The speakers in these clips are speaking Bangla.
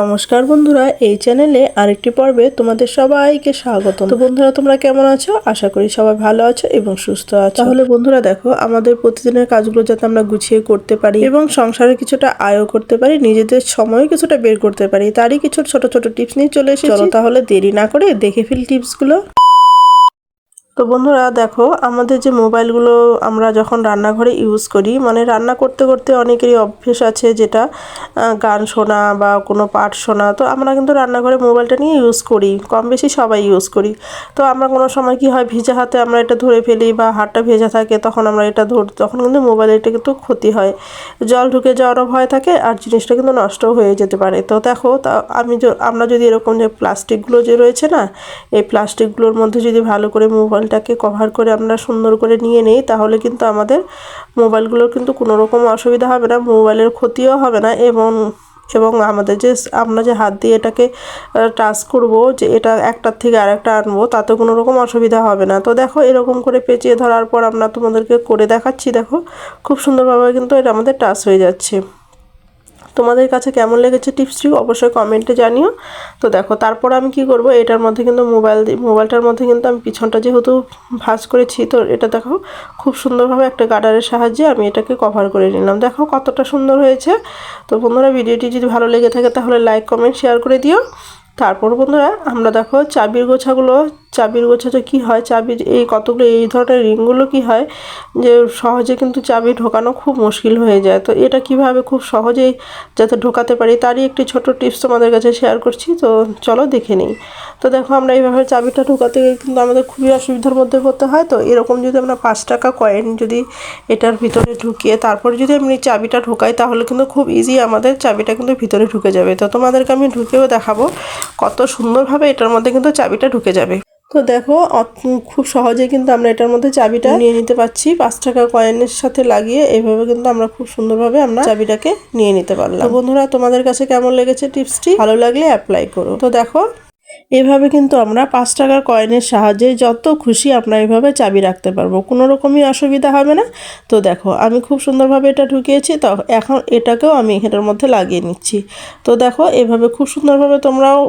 নমস্কার বন্ধুরা এই চ্যানেলে আরেকটি পর্বে তোমাদের সবাইকে স্বাগত। তো বন্ধুরা তোমরা কেমন আছো? আশা করি সবাই ভালো আছো এবং সুস্থ আছো। তাহলে বন্ধুরা দেখো আমাদের প্রতিদিনের কাজগুলো যাতে আমরা গুছিয়ে করতে পারি এবং সংসারে কিছুটা আয়ও করতে পারি নিজেদের সময় কিছুটা বের করতে পারি তারই কিছু ছোট ছোট টিপস নিয়ে চলে এসেছি। চলো তাহলে দেরি না করে দেখে ফেল টিপসগুলো। তো বন্ধুরা দেখো, আমাদের যে মোবাইলগুলো আমরা যখন রান্নাঘরে ইউজ করি মানে রান্না করতে করতে অনেকেরই অভ্যেস আছে যেটা গান শোনা বা কোনো পাঠ শোনা। তো আমরা কিন্তু রান্নাঘরে মোবাইলটা নিয়ে ইউজ করি, কম বেশি সবাই ইউজ করি। তো আমরা কোনো সময় কি হয়, ভিজা হাতে আমরা এটা ধরে ফেলি বা হাতটা ভেজা থাকে, তখন আমরা এটা ধর, তখন কিন্তু মোবাইলে এটা কিন্তু ক্ষতি হয়। জল ঢুকে যাওয়ারও ভয় থাকে আর জিনিসটা কিন্তু নষ্টও হয়ে যেতে পারে। তো দেখো, তা আমি আমরা যদি এরকম যে প্লাস্টিকগুলো যে রয়েছে না, এই প্লাস্টিকগুলোর মধ্যে যদি ভালো করে মোবাইলটাকে কভার করে আমরা সুন্দর করে নিয়ে নিই, তাহলে কিন্তু আমাদের মোবাইলগুলোর কিন্তু কোনো রকম অসুবিধা হবে না, মোবাইলের ক্ষতিও হবে না এবং এবং আমাদের যে আমরা যে হাত দিয়ে এটাকে টাচ করব, যে এটা একটার থেকে আরেকটা আনব, তাতে কোনো রকম অসুবিধা হবে না। তো দেখো এরকম করে পেঁচিয়ে ধরার পর আমরা তোমাদেরকে করে দেখাচ্ছি, দেখো খুব সুন্দরভাবে কিন্তু এটা আমাদের টাচ হয়ে যাচ্ছে। তোমাদের কাছে কেমন লেগেছে টিপসটি অবশ্যই কমেন্টে জানিও। তো দেখো, তারপর আমি কি করব? এটার মধ্যে কিন্তু মোবাইল মোবাইলটার মধ্যে কিন্তু আমি পিছনটা যেহেতু ভাজ করেছি, তো এটা দেখো খুব সুন্দরভাবে একটা গার্ডারের সাহায্যে আমি এটাকে কভার করে নিলাম। দেখো কতটা সুন্দর হয়েছে। তো বন্ধুরা, ভিডিওটি যদি ভালো লেগে থাকে তাহলে লাইক কমেন্ট শেয়ার করে দিও। তারপর বন্ধুরা, আমরা দেখো চাবির গোছাগুলো চাবির গোছাতে কি হয়, চাবির এই কতগুলো, এই ধরনের রিংগুলো কি হয়, যে সহজে কিন্তু চাবি ঢোকানো খুব মুশকিল হয়ে যায়। তো এটা কীভাবে খুব সহজেই যাতে ঢোকাতে পারি, তারই একটি ছোট টিপস তোমাদের কাছে শেয়ার করছি। তো চলো দেখে নিই। তো দেখো আমরা এইভাবে চাবিটা ঢোকাতে কিন্তু আমাদের খুবই অসুবিধার মধ্যে পড়তে হয়। তো এরকম যদি আমরা পাঁচ টাকা কয়েন যদি এটার ভিতরে ঢুকিয়ে, তারপরে যদি আমি চাবিটা ঢোকাই, তাহলে কিন্তু খুব ইজি আমাদের চাবিটা কিন্তু ভিতরে ঢুকে যাবে। তো তোমাদেরকে আমি ঢুকেও দেখাবো কত সুন্দরভাবে এটার মধ্যে কিন্তু চাবিটা ঢুকে যাবে। তো দেখো খুব সহজে কিন্তু আমরা এটার মধ্যে চাবিটা নিয়ে নিতে পারছি। পাঁচ টাকা কয়েনের সাথে লাগিয়ে এইভাবে কিন্তু আমরা খুব সুন্দরভাবে আমরা চাবিটাকে নিয়ে নিতে পারলাম। বন্ধুরা, তোমাদের কাছে কেমন লেগেছে টিপসটি? ভালো লাগলে অ্যাপ্লাই করো। তো দেখো, এভাবে কিন্তু আমরা পাঁচ টাকার কয়েনের সাহায্যে যত খুশি আমরা এভাবে চাবি রাখতে পারব। কোনো রকমই অসুবিধা হবে না। তো দেখো, আমি খুব সুন্দরভাবে এটা ঢুকিয়েছি। তো এখন এটাকেও আমি এটার মধ্যে লাগিয়ে নিচ্ছি। তো দেখো, এভাবে খুব সুন্দরভাবে তোমরাও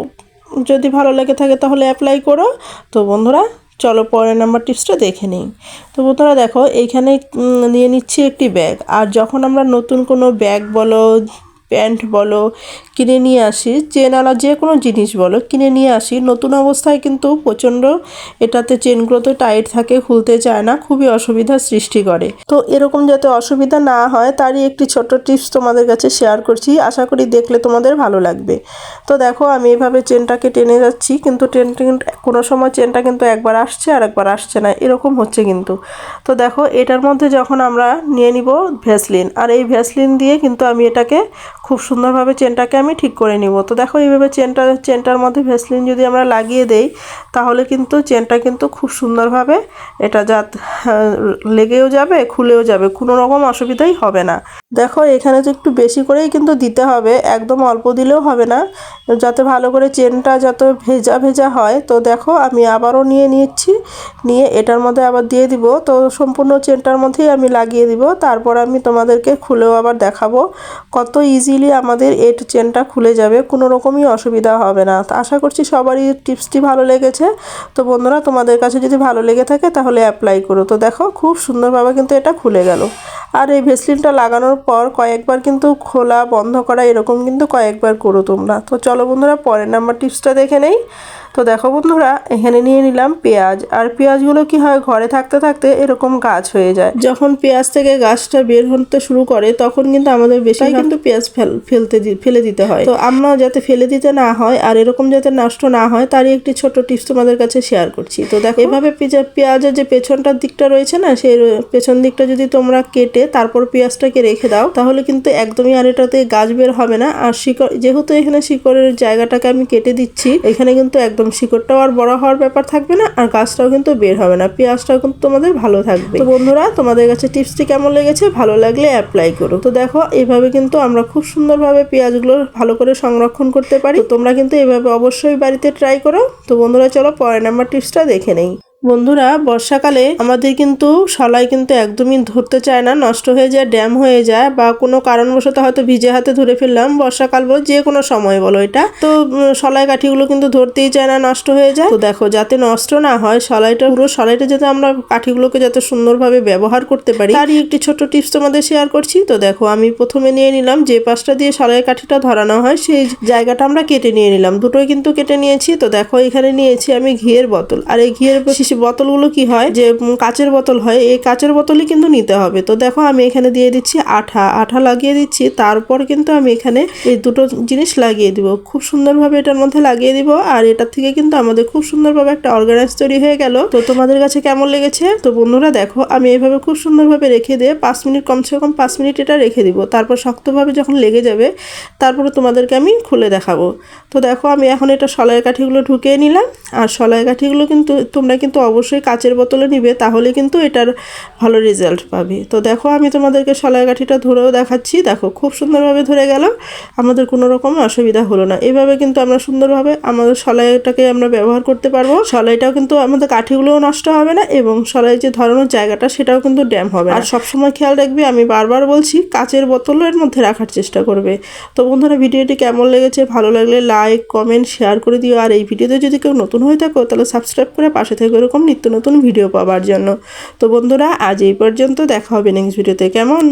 যদি ভালো লেগে থাকে তাহলে অ্যাপ্লাই করো। তো বন্ধুরা, চলো পরের নাম্বার টিপসটা দেখে নিই। তো বন্ধুরা দেখো, এইখানে নিয়ে নিচ্ছি একটি ব্যাগ আর যখন আমরা নতুন কোনো ব্যাগ বলো প্যান্ট বলো, কিনে নিয়ে আসি। চেনওয়ালা যে কোনো জিনিস বলো, কিনে নিয়ে আসি। নতুন অবস্থায় কিন্তু প্রচণ্ড এটাতে চেনগুলো তো টাইট থাকে, খুলতে চায় না, খুবই অসুবিধার সৃষ্টি করে। তো এরকম যাতে অসুবিধা না হয়, তারই একটি ছোট্ট টিপস তোমাদের কাছে শেয়ার করছি। আশা করি দেখলে তোমাদের ভালো লাগবে। তো দেখো, আমি এভাবে চেনটাকে টেনে যাচ্ছি, কিন্তু ট্রেনটা কোনো সময় চেনটা কিন্তু একবার আসছে আর একবার আসছে না। এরকম হচ্ছে কিন্তু। তো দেখো, এটার মধ্যে যখন আমরা নিয়ে নিব ভ্যাসলিন, আর এই ভ্যাসলিন দিয়ে কিন্তু আমি এটাকে খুব সুন্দরভাবে চেনটাকে আমি ঠিক করে নিব। তো দেখো, এইভাবে চেনটা, চেনটার মধ্যে ভেসলিন যদি আমরা লাগিয়ে দেই, তাহলে কিন্তু চেনটা কিন্তু খুব সুন্দরভাবে এটা যাত লেগেও যাবে, খুলেও যাবে, কোনো রকম অসুবিধাই হবে না। দেখো, এখানে তো একটু বেশি করেই কিন্তু দিতে হবে, একদম অল্প দিলেও হবে না। যাতে ভালো করে চেনটা যাতে ভেজা ভেজা হয়, তো দেখো, আমি আবারও নিয়ে নিচ্ছি, নিয়ে এটার মধ্যে আবার দিয়ে দিব। তো সম্পূর্ণ চেনটার মধ্যেই আমি লাগিয়ে দিব, তারপর আমি তোমাদেরকে খুলেও আবার দেখাবো কত ইজিলি আমাদের এট চেনটা খুলে যাবে, কোনো রকমই অসুবিধা হবে না। তো আশা করছি সবারই টিপসটি ভালো লেগেছে। তো বন্ধুরা, তোমাদের কাছে যদি ভালো লেগে থাকে তাহলে অ্যাপ্লাই করো। তো দেখো, খুব সুন্দরভাবে কিন্তু এটা খুলে গেল। আর এই ভেসলিনটা লাগানোর পর কয়েকবার কিন্তু খোলা বন্ধ করা এরকম কিন্তু কয়েকবার করো তোমরা। তো চলো বন্ধুরা, পরের নাম্বার টিপসটা দেখে নেই। তো দেখো বন্ধুরা এখানে নিয়ে নিলাম পেঁয়াজ। আর পেঁয়াজগুলো কি হয় ঘরে থাকতে থাকতে এরকম গাছ হয়ে যায়। যখন পেঁয়াজ থেকে গাছটা বের হতে শুরু করে তখন কিন্তু আমাদের বেশি কিন্তু পেঁয়াজ ফেল ফেলতে ফেলে দিতে হয়। তো আমরা যাতে ফেলে দিতে না হয় আর এরকম যাতে নষ্ট না হয় তারই একটি ছোট টিপস তোমাদের কাছে শেয়ার করছি। তো দেখো এভাবে পেঁয়াজের যে পেছনটার দিকটা রয়েছে না সেই পেছন দিকটা যদি তোমরা কেটে তারপর পেঁয়াজটাকে রেখে দাও তাহলে কিন্তু একদমই আর এটাতে গাছ বের হবে না। আর শিকড় যেহেতু এখানে শিকড়ের জায়গাটাকে আমি কেটে দিচ্ছি এখানে কিন্তু একদম শিকড়টাও আর বড় হওয়ার ব্যাপার থাকবে না, আর গাছটাও কিন্তু বের হবে না। পেঁয়াজটাও কিন্তু তোমাদের ভালো থাকবে। তো বন্ধুরা, তোমাদের কাছে টিপসটি কেমন লেগেছে? ভালো লাগলে অ্যাপ্লাই করো। তো দেখো, এভাবে কিন্তু আমরা খুব সুন্দরভাবে পেঁয়াজগুলো ভালো করে সংরক্ষণ করতে পারি। তোমরা কিন্তু এভাবে অবশ্যই বাড়িতে ট্রাই করো। তো বন্ধুরা, চলো পরের নাম্বার টিপসটা দেখে নেই। বন্ধুরা, বর্ষাকালে আমাদের কিন্তু সলাই কিন্তু একদমই ধরতে চায় না, নষ্ট হয়ে যায়, ড্যাম হয়ে যায় বা কোনো কারণবশত হয়তো ভিজে হাতে ধরে ফেললাম। বর্ষাকাল বলো, যে কোনো সময় বলো এটা। তো সলাই কাঠিগুলো কিন্তু ধরতেই চায় না, নষ্ট হয়ে যায়। তো দেখো, যাতে নষ্ট না হয়, সলাইটা, পুরো সলাইটা যাতে আমরা কাঠিগুলোকে যাতে সুন্দরভাবে ব্যবহার করতে পারি। তারই একটি ছোট টিপস তোমাদের শেয়ার করছি। তো দেখো, আমি প্রথমে নিয়ে নিলাম, যে পাশটা দিয়ে সলাই কাঠিটা ধরানো হয়, সেই জায়গাটা আমরা কেটে নিয়ে নিলাম। দুটোই কিন্তু কেটে নিয়েছি। তো দেখো, এখানে নিয়েছি আমি ঘিয়ের বোতল। আর এই ঘিয়ের শিশি বোতলগুলো কি হয়? যে কাচের বোতল হয়, এই কাচের বোতলই কিন্তু নিতে হবে। তো দেখো, আমি এখানে দিয়ে দিচ্ছি আঠা। আঠা লাগিয়ে দিচ্ছি, তারপর কিন্তু আমি এখানে এই দুটো জিনিস লাগিয়ে দিব। খুব সুন্দরভাবে এটার মধ্যে লাগিয়ে দিব, আর এটার থেকে কিন্তু আমাদের খুব সুন্দরভাবে একটা অর্গানাইজ তৈরি হয়ে গেল। তো তোমাদের কাছে কেমন লেগেছে? তো বন্ধুরা, দেখো, আমি এইভাবে খুব সুন্দরভাবে রেখে দিয়ে পাঁচ মিনিট, কমসে কম পাঁচ মিনিট এটা রেখে দিব। তারপর শক্তভাবে যখন লেগে যাবে, তারপরে তোমাদেরকে আমি খুলে দেখাবো। তো দেখো, আমি এখন এটা সলাই কাঠিগুলো ঢুকিয়ে নিলাম। আর সলাই কাঠিগুলো কিন্তু তোমরা কিন্তু অবশ্যই কাচের বোতলে নিবে, তাহলে কিন্তু এটার ভালো রেজাল্ট পাবে। তো দেখো, আমি তোমাদেরকে কাঠিটা ধরেও দেখাচ্ছি। দেখো, খুব সুন্দরভাবে ধরে গেল। আমাদের কোনো রকম অসুবিধা হলো না। এভাবে কিন্তু আমরা সুন্দরভাবে আমাদের সলাইটাকে আমরা ব্যবহার করতে পারব। সলাইটাও কিন্তু আমাদের কাঠিগুলোও নষ্ট হবে না এবং সলাই যে ধরানোর জায়গাটা, সেটাও কিন্তু ড্যাম হবে। আর সবসময় খেয়াল রাখবে, আমি বারবার বলছি, কাচের বোতলের মধ্যে রাখার চেষ্টা করবে। তো বন্ধুরা, ভিডিওটি কেমন লেগেছে? ভালো লাগলে লাইক কমেন্ট শেয়ার করে দিও। আর এই ভিডিওতে যদি কেউ নতুন হয়ে থাকো, তাহলে সাবস্ক্রাইব করে পাশে থেকে এরকম নিত্য নতুন ভিডিও পাওয়ার জন্য। তো বন্ধুরা, আজ এই পর্যন্ত দেখা হবে নেক্সট ভিডিওতে কেমন?